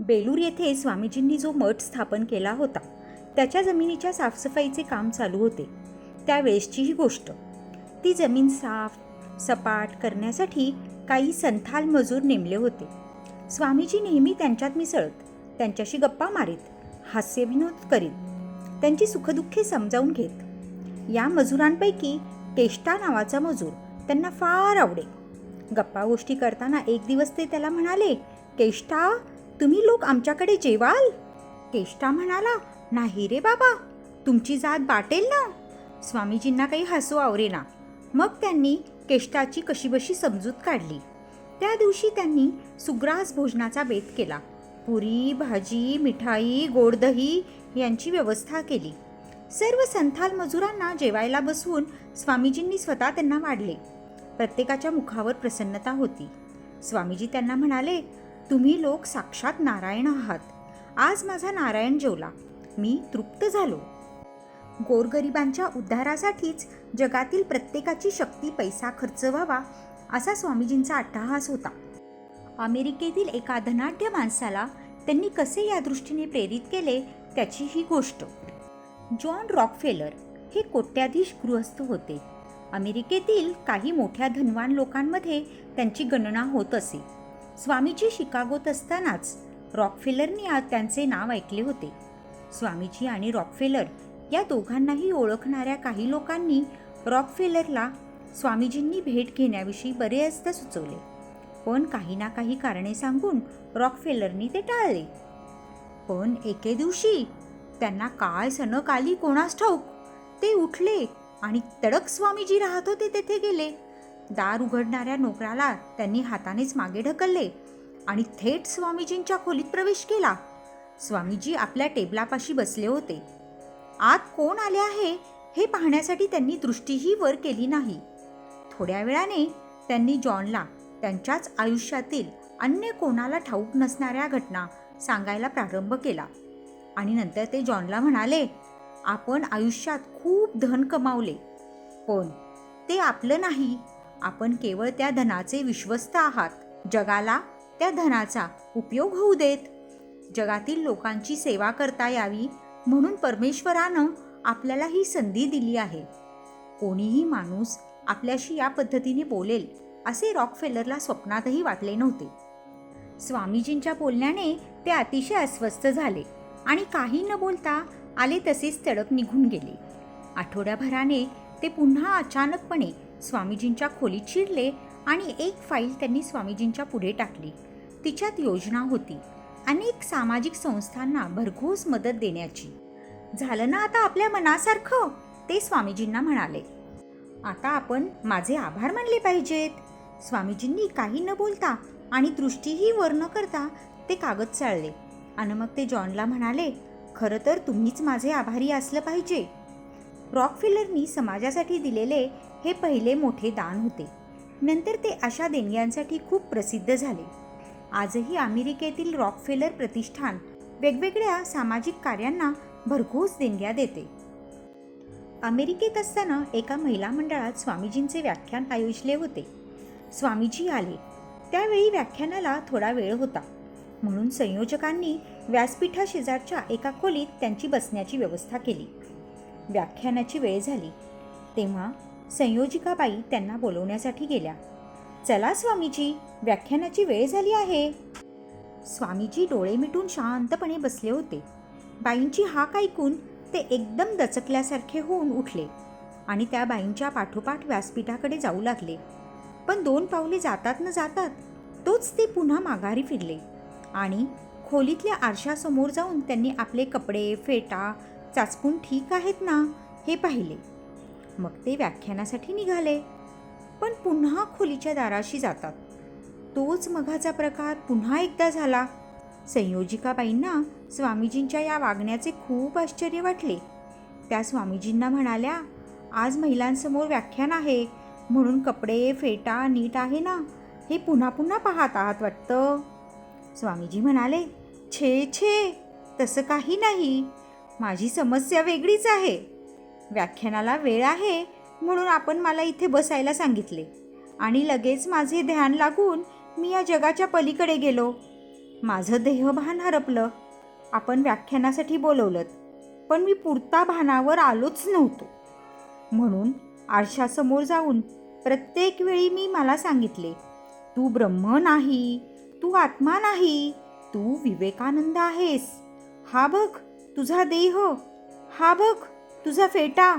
बेलूर येथे स्वामीजींनी जो मठ स्थापन केला होता त्याच्या जमिनीच्या साफसफाईचे काम चालू होते. त्यावेळेसची ही गोष्ट. ती जमीन साफ सपाट करण्यासाठी काही संथाल मजूर नेमले होते. स्वामीजी नेहमी त्यांच्यात मिसळत त्यांच्याशी गप्पा मारीत हास्यविनोद करीत त्यांची सुखदुःखे समजावून घेत. या मजुरांपैकी केष्टा नावाचा मजूर त्यांना फार आवडे. गप्पा गोष्टी करताना एक दिवस ते त्याला म्हणाले केष्टा तुम्ही लोक आमच्याकडे जेवाल? केष्टा म्हणाला नाही रे बाबा तुमची जात बाटेल ना. स्वामीजींना काही हसू आवरेना. मग त्यांनी केष्टाची कशीबशी समजूत काढली. त्या दिवशी त्यांनी सुग्रास भोजनाचा बेत केला. पुरी भाजी मिठाई गोड दही यांची व्यवस्था केली. सर्व संथाल मजुरांना जेवायला बसवून स्वामीजींनी स्वतः त्यांना वाढले. प्रत्येकाच्या मुखावर प्रसन्नता होती. स्वामीजी त्यांना म्हणाले तुम्ही लोक साक्षात नारायण आहात. आज माझा नारायण जेवला. मी तृप्त झालो. गोरगरिबांच्या उद्धारासाठीच जगातील प्रत्येकाची शक्ती पैसा खर्च व्हावा असा स्वामीजींचा अट्टहास होता. अमेरिकेतील एका धनाढ्य माणसाला त्यांनी कसे या दृष्टीने प्रेरित केले त्याची ही गोष्ट. जॉन रॉकफेलर हे कोट्याधीश गृहस्थ होते. अमेरिकेतील काही मोठ्या धनवान लोकांमध्ये त्यांची गणना होत असे. स्वामीजी शिकागोत असतानाच रॉकफेलरनी आज त्यांचे नाव ऐकले होते. स्वामीजी आणि रॉकफेलर या दोघांनाही ओळखणाऱ्या काही लोकांनी रॉकफेलरला स्वामीजींनी भेट घेण्याविषयी बरेचदा सुचवले. पण काही ना काही कारणे सांगून रॉकफेलरनी ते टाळले. पण एके दिवशी त्यांना काय सणक आली कोणास ठाऊक. ते उठले आणि तडक स्वामीजी राहत होते तेथे गेले. दार उघडणाऱ्या नोकराला त्यांनी हातानेच मागे ढकलले आणि थेट स्वामीजींच्या खोलीत प्रवेश केला. स्वामीजी आपल्या टेबलापाशी बसले होते. आत कोण आले आहे हे पाहण्यासाठी त्यांनी दृष्टीही वर केली नाही. थोड्या वेळाने त्यांनी जॉनला त्यांच्याच आयुष्यातील अन्य कोणाला ठाऊक नसणाऱ्या घटना सांगायला प्रारंभ केला आणि नंतर ते जॉनला म्हणाले आपण आयुष्यात खूप धन कमावले पण ते आपलं नाही. आपण केवळ त्या धनाचे विश्वस्त आहात. जगाला त्या धनाचा उपयोग होऊ देत. जगातील लोकांची सेवा करता यावी म्हणून परमेश्वरानं आपल्याला ही संधी दिली आहे. कोणीही माणूस आपल्याशी या पद्धतीने बोलेल असे रॉकफेलरला स्वप्नातही वाटले नव्हते. स्वामीजींच्या बोलण्याने ते अतिशय अस्वस्थ झाले आणि काही न बोलता आले तसेच तडक निघून गेले. आठवड्याभराने ते पुन्हा अचानकपणे स्वामीजींच्या खोलीत शिरले आणि एक फाईल त्यांनी स्वामीजींच्या पुढे टाकली. तिच्यात योजना होती. अनेक सामाजिक संस्थांना भरघोस मदत देण्याची. झालं ना आता आपल्या मनासारखं? ते स्वामीजींना म्हणाले. आता आपण माझे आभार मानले पाहिजेत. स्वामीजींनी काही न बोलता आणि दृष्टीही वर न करता ते कागद चाळले. आणि मग ते जॉनला म्हणाले खरं तर तुम्हीच माझे आभारी असलं पाहिजे. रॉकफिलरनी समाजासाठी दिलेले हे पहिले मोठे दान होते. नंतर ते अशा देणग्यांसाठी खूप प्रसिद्ध झाले. आजही अमेरिकेतील रॉकफेलर प्रतिष्ठान वेगवेगळ्या सामाजिक कार्यांना भरघोस देणग्या देते. अमेरिकेत असताना एका महिला मंडळात स्वामीजींचे व्याख्यान आयोजले होते. स्वामीजी आले. त्यावेळी व्याख्यानाला थोडा वेळ होता. म्हणून संयोजकांनी व्यासपीठाशेजारच्या एका खोलीत त्यांची बसण्याची व्यवस्था केली. व्याख्यानाची वेळ झाली. तेव्हा संयोजिकाबाई त्यांना बोलवण्यासाठी गेल्या. चला स्वामीजी व्याख्यानाची वेळ झाली आहे. स्वामीजी डोळे मिटून शांतपणे बसले होते. बाईंची हाक ऐकून ते एकदम दचकल्यासारखे होऊन उठले आणि त्या बाईंच्या पाठोपाठ व्यासपीठाकडे जाऊ लागले. पण दोन पावले जातात न जातात तोच ते पुन्हा माघारी फिरले आणि खोलीतल्या आरशासमोर जाऊन त्यांनी आपले कपडे फेटा चाचपून ठीक आहेत ना हे पाहिले. मग ते व्याख्यानासाठी निघाले. पण पुन्हा खोलीच्या दाराशी जातात. तोच मघाचा प्रकार पुन्हा एकदा झाला. संयोजिकाबाईंना स्वामीजींच्या या वागण्याचे खूप आश्चर्य वाटले. त्या स्वामीजींना म्हणाल्या आज महिलांसमोर व्याख्यान आहे. म्हणून कपडे फेटा नीट आहे ना? हे पुन्हा पुन्हा पाहत आहात वाटतं. स्वामीजी म्हणाले छे छे तसं काही नाही. माझी समस्या वेगळीच आहे. व्याख्यानाला वेळ आहे म्हणून आपण मला इथे बसायला सांगितले. आणि लगेच माझे ध्यान लागून मी या जगाच्या पलीकडे गेलो. माझं देहभान हरपलं. आपण व्याख्यानासाठी बोलवलं. पण मी पुरता भानावर आलोच नव्हतो. म्हणून आरशासमोर जाऊन प्रत्येक वेळी मी मला सांगितले तू ब्रह्म नाही तू आत्मा नाही तू विवेकानंद आहेस. हा बघ तुझा देह. हा बघ. तुझा फेटा.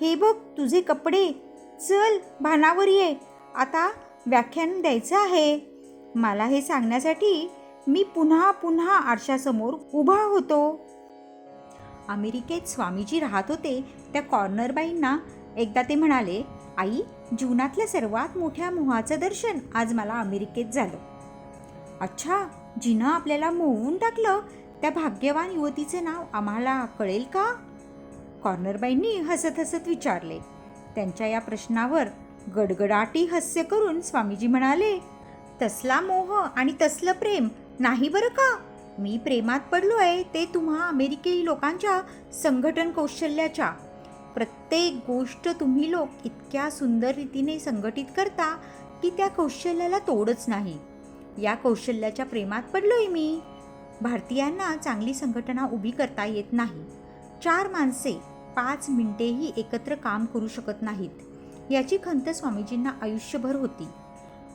हे बघ तुझे कपडे. चल भानावर ये. आता व्याख्यान द्यायचं आहे. मला हे सांगण्यासाठी मी पुन्हा पुन्हा आरशासमोर उभा होतो. अमेरिकेत स्वामीजी राहत होते त्या कॉर्नरबाईंना एकदा ते म्हणाले आई जीवनातल्या सर्वात मोठ्या मोहाचं दर्शन आज मला अमेरिकेत झालं. अच्छा जिनं आपल्याला मोहून टाकलं. त्या भाग्यवान युवतीचं नाव आम्हाला कळेल का? कॉर्नरबाईंनी हसत हसत विचारले. त्यांच्या या प्रश्नावर गडगडाटी हास्य करून स्वामीजी म्हणाले तसला मोह आणि तसलं प्रेम नाही बरं का? मी प्रेमात पडलो आहे ते तुम्हा अमेरिकी लोकांच्या संघटन कौशल्याच्या. प्रत्येक गोष्ट तुम्ही लोक इतक्या सुंदर रीतीने संघटित करता की त्या कौशल्याला तोडच नाही. या कौशल्याच्या प्रेमात पडलोय मी. भारतीयांना चांगली संघटना उभी करता येत नाही. चार माणसे पाच मिनिटेही एकत्र काम करू शकत नाहीत. याची खंत स्वामीजींना आयुष्यभर होती.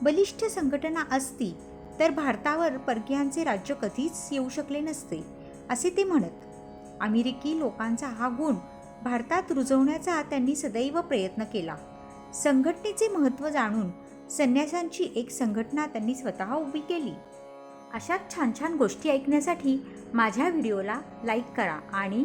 बलिष्ठ संघटना असती तर भारतावर परकीयांचे राज्य कधीच येऊ शकले नसते असे ते म्हणत. अमेरिकी लोकांचा हा गुण भारतात रुजवण्याचा त्यांनी सदैव प्रयत्न केला. संघटनेचे महत्त्व जाणून संन्यासांची एक संघटना त्यांनी स्वतः उभी केली. अशाच छान छान गोष्टी ऐकण्यासाठी माझ्या व्हिडिओला लाईक करा आणि